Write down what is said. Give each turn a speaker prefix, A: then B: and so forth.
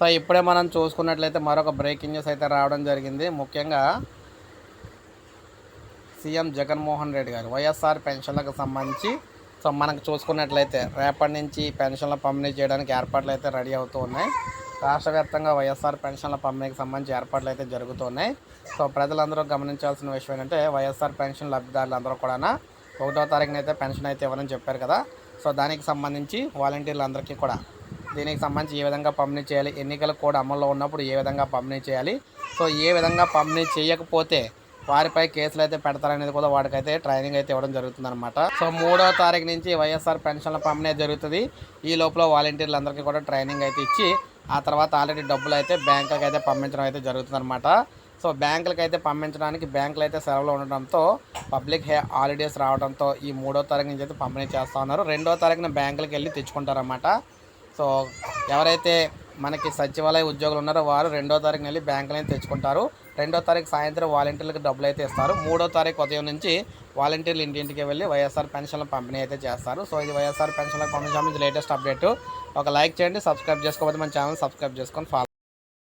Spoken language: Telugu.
A: సో ఇప్పుడే మనం చూసుకున్నట్లయితే మరొక బ్రేకింగ్ న్యూస్ అయితే రావడం జరిగింది. ముఖ్యంగా సీఎం జగన్మోహన్ రెడ్డి గారు వైఎస్ఆర్ పెన్షన్లకు సంబంధించి సో మనకు చూసుకున్నట్లయితే రేపటి నుంచి పెన్షన్ల పంపిణీ చేయడానికి ఏర్పాట్లు అయితే రెడీ అవుతూ ఉన్నాయి. రాష్ట్ర వ్యాప్తంగా వైఎస్ఆర్ పెన్షన్ల పంపిణీకి సంబంధించి ఏర్పాట్లు అయితే జరుగుతున్నాయి సో ప్రజలందరూ గమనించాల్సిన విషయం ఏంటంటే వైఎస్ఆర్ పెన్షన్ లబ్ధిదారులు అందరూ కూడా ఒకటో తారీఖున అయితే పెన్షన్ అయితే ఇవ్వని చెప్పారు కదా. సో దానికి సంబంధించి వాలంటీర్లు అందరికీ కూడా దీనికి సంబంధించి ఏ విధంగా పంపిణీ చేయాలి? ఎన్నికల కోడ్ అమల్లో ఉన్నప్పుడు ఏ విధంగా పంపిణీ చేయాలి? సో ఏ విధంగా పంపిణీ చేయకపోతే వారిపై కేసులు అయితే పెడతారనేది కూడా వాడికైతే ట్రైనింగ్ అయితే ఇవ్వడం జరుగుతుంది అనమాట సో మూడో తారీఖు నుంచి వైఎస్ఆర్ పెన్షన్ల పంపిణీ జరుగుతుంది. ఈ లోపల వాలంటీర్లందరికీ కూడా ట్రైనింగ్ అయితే ఇచ్చి ఆ తర్వాత ఆల్రెడీ డబ్బులు అయితే బ్యాంకులకు అయితే పంపించడం అయితే జరుగుతుంది అనమాట సో బ్యాంకులకు అయితే పంపించడానికి బ్యాంకులు అయితే సెలవులు ఉండడంతో పబ్లిక్ హే హాలిడేస్ రావడంతో ఈ మూడో తారీఖు నుంచి అయితే పంపిణీ చేస్తూ ఉన్నారు. రెండో తారీఖున బ్యాంకులకు వెళ్ళి తెచ్చుకుంటారన్నమాట. సో ఎవరైతే మనకి సచివాలయ ఉద్యోగులు ఉన్నారో వారు రెండో తారీఖు వెళ్ళి బ్యాంకులని తెచ్చుకుంటారు. రెండో తారీఖు సాయంత్రం వాలంటీర్లకు డబ్బులు అయితే ఇస్తారు. మూడో తారీఖు ఉదయం నుంచి వాలంటీర్లు ఇంటింటికి వెళ్ళి వైఎస్ఆర్ పెన్షన్ల పంపిణీ అయితే చేస్తారు. సో ఇది వైఎస్ఆర్ పెన్షన్ల పంపిణీ సంబంధించి లేటెస్ట్ అప్డేట్ ఒక లైక్ చేయండి సబ్స్క్రైబ్ చేసుకోకపోతే మన ఛానల్ సబ్స్క్రైబ్ చేసుకొని ఫాలో